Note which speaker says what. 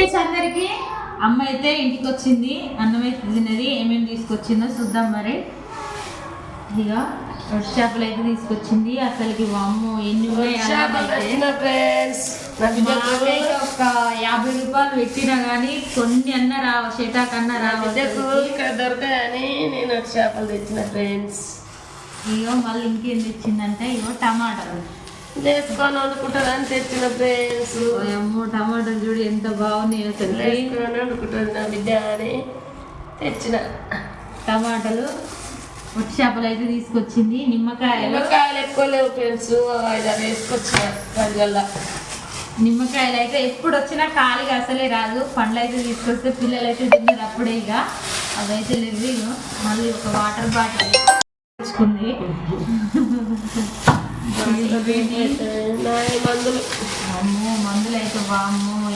Speaker 1: Friends అందరికి. అమ్మ అయితే ఇంటికి వచ్చింది అన్నం అయితే తిన్నది ఏమేమి తీసుకొచ్చిందో చూద్దాం మరి. ఇక రొట్టె చేపలు అయితే తీసుకొచ్చింది. అసలుకి వామ్మో ఎన్ని ఒక యాభై రూపాయలు పెట్టినా కానీ కొన్ని అన్న రావ షటాక్ అన్న
Speaker 2: నా
Speaker 1: రావ
Speaker 2: బిడ్డకు ఇక్కడ దొరకాయని నేను చేపలు తెచ్చిన ఫ్రెండ్స్.
Speaker 1: ఇగో మళ్ళీ ఇంకేం తెచ్చిందంటే ఇగో టమాటాలు.
Speaker 2: వేసుకొని వండుకుంటారని తెచ్చిన ఫ్రెండ్స్
Speaker 1: అమ్మో టమాటాలు చూడు ఎంత బాగున్నాయి అసలు.
Speaker 2: వేసుకొని వండుకుంటుంది నా బిడ్డ అని తెచ్చిన.
Speaker 1: టమాటాలు ఒట్టి చేపలు అయితే తీసుకొచ్చింది. నిమ్మకాయలు.
Speaker 2: నిమ్మకాయలు ఎక్కువ లేవు ఫ్రెండ్స్ ఐదారు వేసుకొచ్చిన పదిగల్లా
Speaker 1: నిమ్మకాయలు అయితే ఎప్పుడు వచ్చినా ఖాళీగా అసలే రాదు. పండ్లు అయితే తీసుకొస్తే పిల్లలు అయితే తిన్నారు అప్పుడే ఇక. లేవు ఇక మళ్ళీ ఒక వాటర్ బాటిల్ తెచ్చుకుంది.
Speaker 2: మందులు
Speaker 1: అమ్మో మందులు అయితే వామ్మో